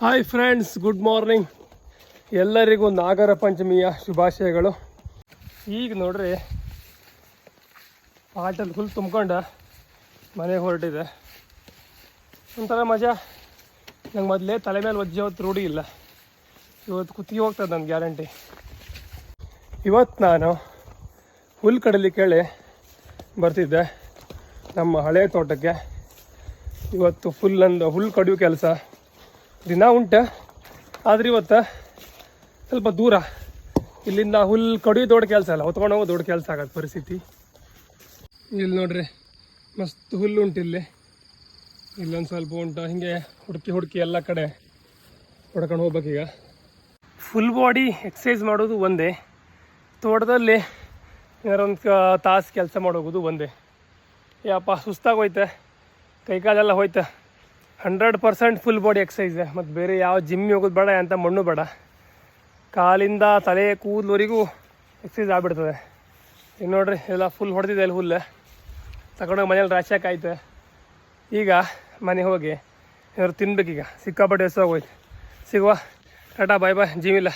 Hi friends good morning ಎಲ್ಲರಿಗೂ ನಾಗರ ಪಂಚಮಿಯ ಶುಭಾಶಯಗಳು. ಈಗ ನೋಡ್ರಿ ಪಾಟಲ್ಲಿ ಫುಲ್ ತುಂಬ್ಕೊಂಡ ಮನೆಗೆ ಹೊರಟಿದೆ. ಒಂಥರ ಮಜಾ. ನಂಗೆ ಮೊದಲೇ ತಲೆ ಮೇಲೆ ಒಜ್ಜೆ ಹೊತ್ತು ರೂಢಿ ಇಲ್ಲ. ಇವತ್ತು ಕುತ್ತಿಗೆ ಹೋಗ್ತದೆ ನನ್ನ ಗ್ಯಾರಂಟಿ. ಇವತ್ತು ನಾನು ಹುಲ್ ಕಡಲಿ ಕೇಳಿ ಬರ್ತಿದ್ದೆ ನಮ್ಮ ಹಳೆ ತೋಟಕ್ಕೆ. ಇವತ್ತು ಫುಲ್ ಅಂದ ಹುಲ್ ಕಡಿಯೋ ಕೆಲಸ. ದಿನ ಉಂಟ. ಆದ್ರೆ ಇವತ್ತು ಸ್ವಲ್ಪ ದೂರ. ಇಲ್ಲಿಂದ ಹುಲ್ ಕಡಿ ದೊಡ್ಡ ಕೆಲಸ ಅಲ್ಲ, ಹೊತ್ಕೊಂಡು ಹೋಗೋ ದೊಡ್ಡ ಕೆಲಸ ಆಗತ್ತೆ ಪರಿಸ್ಥಿತಿ. ಇಲ್ಲಿ ನೋಡ್ರಿ, ಮಸ್ತ್ ಹುಲ್ಲು ಉಂಟು ಇಲ್ಲಿ. ಇಲ್ಲೊಂದು ಸ್ವಲ್ಪ ಉಂಟು, ಹಿಂಗೆ ಹುಡುಕಿ ಹುಡುಕಿ ಎಲ್ಲ ಕಡೆ ಹೊಡ್ಕೊಂಡು ಹೋಗ್ಬೇಕೀಗ ಫುಲ್ ಬಾಡಿ ಎಕ್ಸಸೈಸ್ ಮಾಡೋದು ಒಂದೇ. ತೋಟದಲ್ಲಿ ಏನಾರ ಒಂದು ತಾಸು ಕೆಲಸ ಮಾಡೋಗೋದು ಒಂದೇ. ಯಪ್ಪ ಸುಸ್ತಾಗೋಯ್ತೆ ಕೈಕಾಲೆಲ್ಲ ಹೋಯ್ತು. Hundred percent full body exercise ಮತ್ತು ಬೇರೆ ಯಾವ ಜಿಮ್ಮಿಗೆ ಹೋಗೋದು ಬೇಡ ಅಂತ ಮಣ್ಣು ಬೇಡ. ಕಾಲಿಂದ ತಲೆ ಕೂದಲವರೆಗೂ ಎಕ್ಸಸೈಸ್ ಆಗಿಬಿಡ್ತದೆ. ಇನ್ನು ನೋಡ್ರಿ ಎಲ್ಲ ಫುಲ್ ಹೊಡೆದಿದೆ ಅಲ್ಲಿ ಹುಲ್ಲು. ತಗೊಂಡೋಗಿ ಮನೇಲಿ ರಾಶಿ ಹಾಕಾಯ್ತು ಈಗ ಮನೆಗೆ ಹೋಗಿ ಏನಾದ್ರು ತಿನ್ಬೇಕೀಗ. ಸಿಕ್ಕಾಪಟ್ಟೆ ಹೆಸರು ಹೋಗೋಯ್ತು ಸಿಗುವ. ಟಾಟಾ ಬಾಯ್ ಬಾಯ್ ಜಿಮ್ ಇಲ್ಲ.